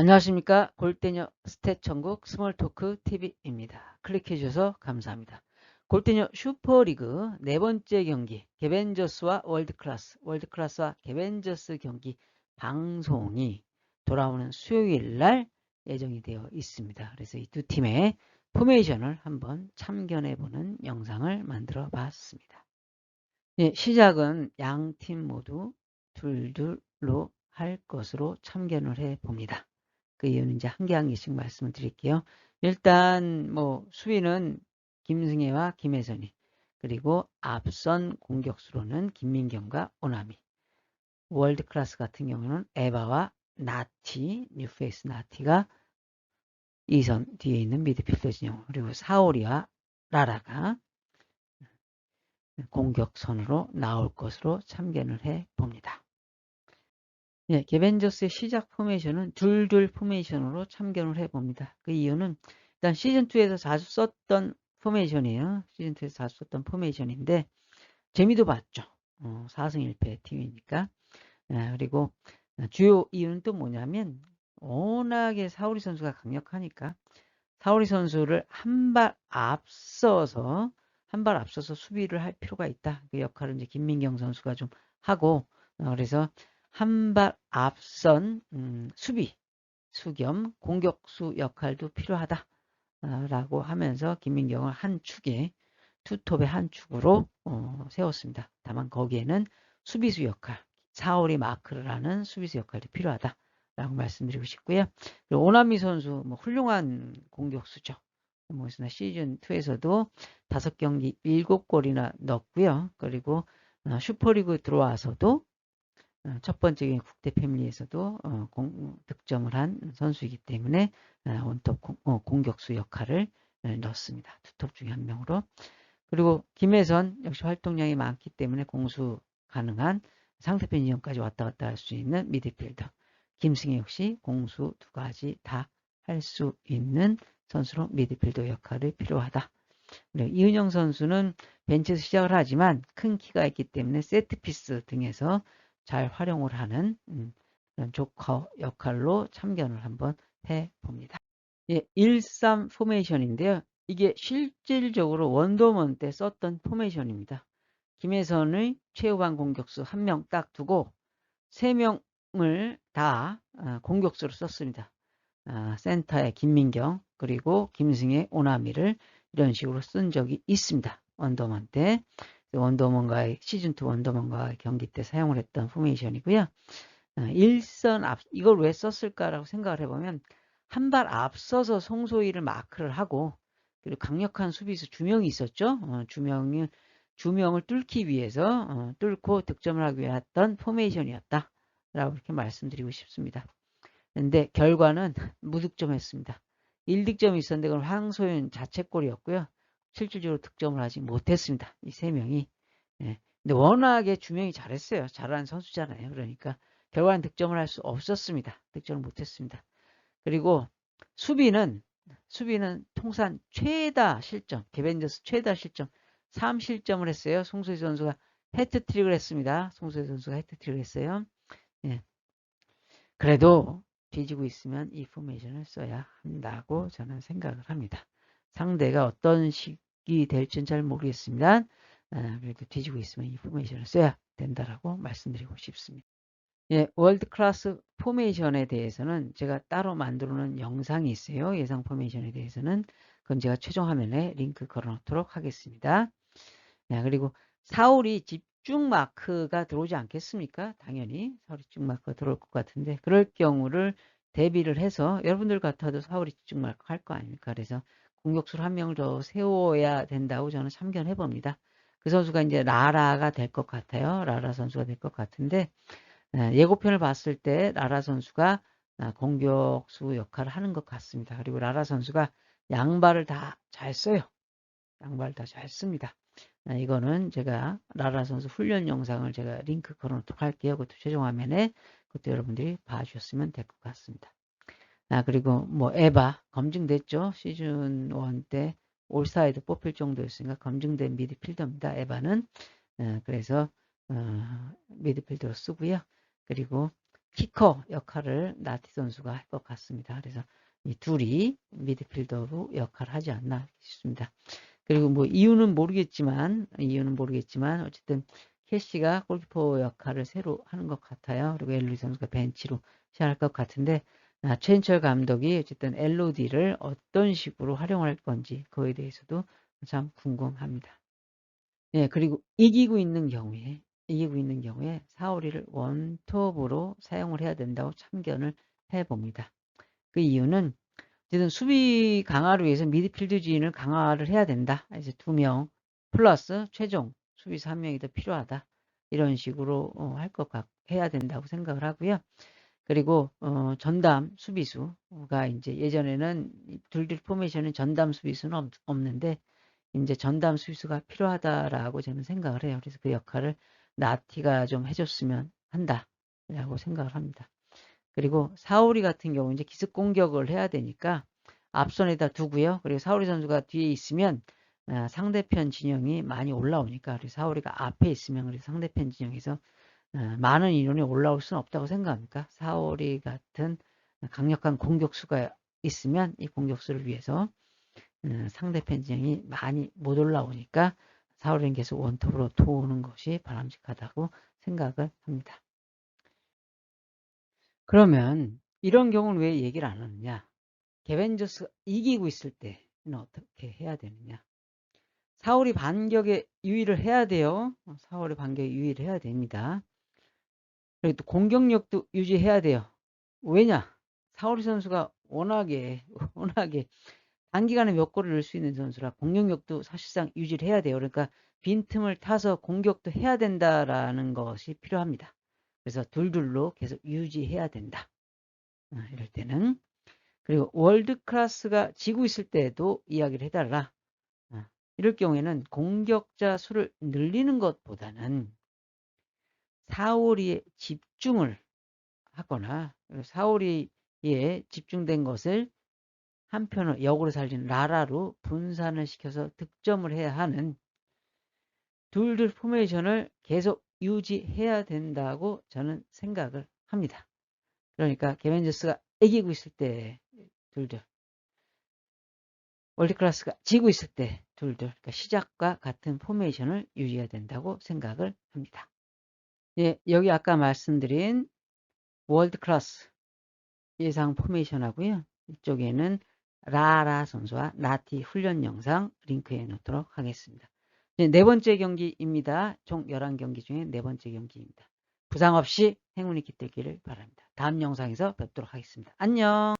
안녕하십니까 골대녀 스탯 천국 스몰토크 TV입니다. 클릭해 주셔서 감사합니다. 골대녀 슈퍼리그 네 번째 경기 개벤저스와 월드클래스 월드클래스와 개벤저스 경기 방송이 돌아오는 수요일 날 예정이 되어 있습니다. 그래서 이 두 팀의 포메이션을 한번 참견해 보는 영상을 만들어 봤습니다. 예, 시작은 양 팀 모두 둘둘로 할 것으로 참견을 해 봅니다. 그 이유는 이제 한 개 한 개씩 말씀을 드릴게요. 일단 뭐 수비는 김승혜와 김혜선이 그리고 앞선 공격수로는 김민경과 오나미 월드 클래스 같은 경우는 에바와 나티 뉴페이스 나티가 이선 뒤에 있는 미드필더 진영 그리고 사오리와 라라가 공격선으로 나올 것으로 참견을 해 봅니다. 예, 개벤저스의 시작 포메이션은 둘둘 포메이션으로 참견을 해봅니다. 그 이유는 일단 시즌2에서 자주 썼던 포메이션이에요. 시즌2에서 자주 썼던 포메이션인데 재미도 봤죠. 어, 4승 1패 팀이니까. 예, 그리고 주요 이유는 또 뭐냐면 워낙에 사우리 선수가 강력하니까 사우리 선수를 한 발 앞서서 한 발 앞서서 수비를 할 필요가 있다. 그 역할을 이제 김민경 선수가 좀 하고 어, 그래서 한 발 앞선 음, 수비, 수겸, 공격수 역할도 필요하다 라고 하면서 김민경을 한 축에 투톱의 한 축으로 어, 세웠습니다. 다만 거기에는 수비수 역할, 사월이 마크를 하는 수비수 역할도 필요하다 라고 말씀드리고 싶고요. 그리고 오남미 선수 뭐 훌륭한 공격수죠. 뭐 시즌 2에서도 다섯 경기 일곱 골이나 넣었고요. 그리고 어, 슈퍼리그 들어와서도 어, 첫 번째 국대 패밀리에서도 어, 공, 득점을 한 선수이기 때문에 어, 원톱 공, 격수 역할을 넣습니다. 투톱 중에 한 명으로. 그리고 김혜선 역시 활동량이 많기 때문에 공수 가능한 상대편 이전까지 왔다 갔다 할 수 있는 미드필더. 김승희 역시 공수 두 가지 다 할 수 있는 선수로 미드필더 역할이 필요하다. 이은영 선수는 벤치에서 시작을 하지만 큰 키가 있기 때문에 세트피스 등에서 잘 활용을 하는 음, 조커 역할로 참견을 한번 해봅니다. 예, 13 포메이션인데요. 이게 실질적으로 원더먼 때 썼던 포메이션입니다. 김혜선의 최후반 공격수 한 명 딱 두고 세 명을 다 아, 공격수로 썼습니다. 아, 센터에 김민경 그리고 김승혜 오나미를 이런 식으로 쓴 적이 있습니다. 원더먼 때. 원더먼과의 시즌2 원더먼과 경기 때 사용을 했던 포메이션이고요. 어, 일선 앞, 이걸 왜 썼을까라고 생각을 해보면 한 발 앞서서 송소희를 마크를 하고 그리고 강력한 수비수 두 명이 있었죠. 어, 주명을 주명을 뚫기 위해서 어, 뚫고 득점을 하기 위해 했던 포메이션이었다. 라고 이렇게 말씀드리고 싶습니다. 근데 결과는 무득점했습니다. 1득점이 있었는데 그건 황소윤 자책골이었고요. 실질적으로 득점을 하지 못했습니다. 이 세 명이. 예. 근데 워낙에 주명이 잘했어요. 잘하는 선수잖아요. 그러니까 결과는 득점을 할 수 없었습니다. 득점을 못했습니다. 그리고 수비는 수비는 통산 최다 실점, 개벤저스 최다 실점 3실점을 했어요. 송소희 선수가 헤트트릭을 했습니다. 송소희 선수가 헤트트릭을 했어요. 예. 그래도 뒤지고 있으면 이 포메이션을 써야 한다고 저는 생각을 합니다. 상대가 어떤 식이 될지는 잘 모르겠습니다. 아, 그래도 뒤지고 있으면 이 포메이션을 써야 된다라고 말씀드리고 싶습니다. 예, 월드 클래스 포메이션에 대해서는 제가 따로 만들어 놓은 영상이 있어요. 예상 포메이션에 대해서는 그건 제가 최종 화면에 링크 걸어 놓도록 하겠습니다. 네, 그리고 사울이 집중 마크가 들어오지 않겠습니까? 당연히 사울이 집중 마크가 들어올 것 같은데 그럴 경우를 대비를 해서 여러분들 같아도 사울이 집중 마크 할 거 아닙니까? 그래서 공격수를 한 명을 더 세워야 된다고 저는 참견해 봅니다. 그 선수가 이제 라라가 될 것 같아요. 라라 선수가 될 것 같은데 예고편을 봤을 때 라라 선수가 아, 공격수 역할을 하는 것 같습니다. 그리고 라라 선수가 양발을 다 잘 써요. 양발 다 잘 씁니다. 아, 이거는 제가 라라 선수 훈련 영상을 제가 링크 걸어놓도록 할게요. 그것도 최종 화면에 그것도 여러분들이 봐주셨으면 될 것 같습니다. 아, 그리고 뭐 에바 검증됐죠. 시즌 1 때 올스타에도 뽑힐 정도였으니까 검증된 미드필더입니다. 에바는 어, 그래서 어, 미드필더로 쓰고요. 그리고 키커 역할을 나티 선수가 할 것 같습니다. 그래서 이 둘이 미드필더로 역할을 하지 않나 싶습니다. 그리고 뭐 이유는 모르겠지만 이유는 모르겠지만 어쨌든 캐시가 골키퍼 역할을 새로 하는 것 같아요. 그리고 엘로디 선수가 벤치로 시작할 것 같은데 아, 최인철 감독이 어쨌든 엘로디를 어떤 식으로 활용할 건지 그에 대해서도 참 궁금합니다. 예, 그리고 이기고 있는 경우에 이기고 있는 경우에 사오리를 원톱으로 사용을 해야 된다고 참견을 해봅니다. 그 이유는 어쨌든 수비 강화를 위해서 미드필드 주인을 강화를 해야 된다. 이제 두 명 플러스 최종 수비수 한 명이 더 필요하다. 이런 식으로 어, 할것 같, 해야 된다고 생각을 하고요. 그리고 어, 전담 수비수가 이제 예전에는 둘둘 포메이션은 전담 수비수는 없, 없는데 이제 전담 수비수가 필요하다라고 저는 생각을 해요. 그래서 그 역할을 나티가 좀 해줬으면 한다라고 생각을 합니다. 그리고 사우리 같은 경우 이제 기습 공격을 해야 되니까 앞선에다 두고요. 그리고 사우리 선수가 뒤에 있으면 아, 상대편 진영이 많이 올라오니까 그리고 사우리가 앞에 있으면 그리고 상대편 진영에서 아, 많은 인원이 올라올 수는 없다고 생각합니까? 사우리 같은 강력한 공격수가 있으면 이 공격수를 위해서 음, 상대편 진영이 많이 못 올라오니까 사우리는 계속 원톱으로 도우는 것이 바람직하다고 생각을 합니다. 그러면 이런 경우는 왜 얘기를 안 하느냐? 개벤저스가 이기고 있을 때는 어떻게 해야 되느냐? 사울이 반격에 유의를 해야 돼요. 사울이 반격에 유의를 해야 됩니다. 그리고 또 공격력도 유지해야 돼요. 왜냐? 사울이 선수가 워낙에 워낙에 단기간에 몇 골을 넣을 수 있는 선수라 공격력도 사실상 유지를 해야 돼요. 그러니까 빈틈을 타서 공격도 해야 된다라는 것이 필요합니다. 그래서 둘둘로 계속 유지해야 된다. 아, 이럴 때는 그리고 월드 클래스가 지고 있을 때도 이야기를 해달라. 아, 이럴 경우에는 공격자 수를 늘리는 것보다는 사오리에 집중을 하거나 사오리에 집중된 것을 한편으로 역으로 살리는 라라로 분산을 시켜서 득점을 해야 하는 둘둘 포메이션을 계속 유지해야 된다고 저는 생각을 합니다. 그러니까 개벤저스가 이기고 있을 때 둘둘 월드클래스가 지고 있을 때 둘둘 그러니까 시작과 같은 포메이션을 유지해야 된다고 생각을 합니다. 예, 여기 아까 말씀드린 월드 클래스 예상 포메이션 하고요. 이쪽에는 라라 선수와 나티 훈련 영상 링크해 놓도록 하겠습니다. 네, 네 번째 경기입니다. 총 11경기 중에 네 번째 경기입니다. 부상 없이 행운이 깃들기를 바랍니다. 다음 영상에서 뵙도록 하겠습니다. 안녕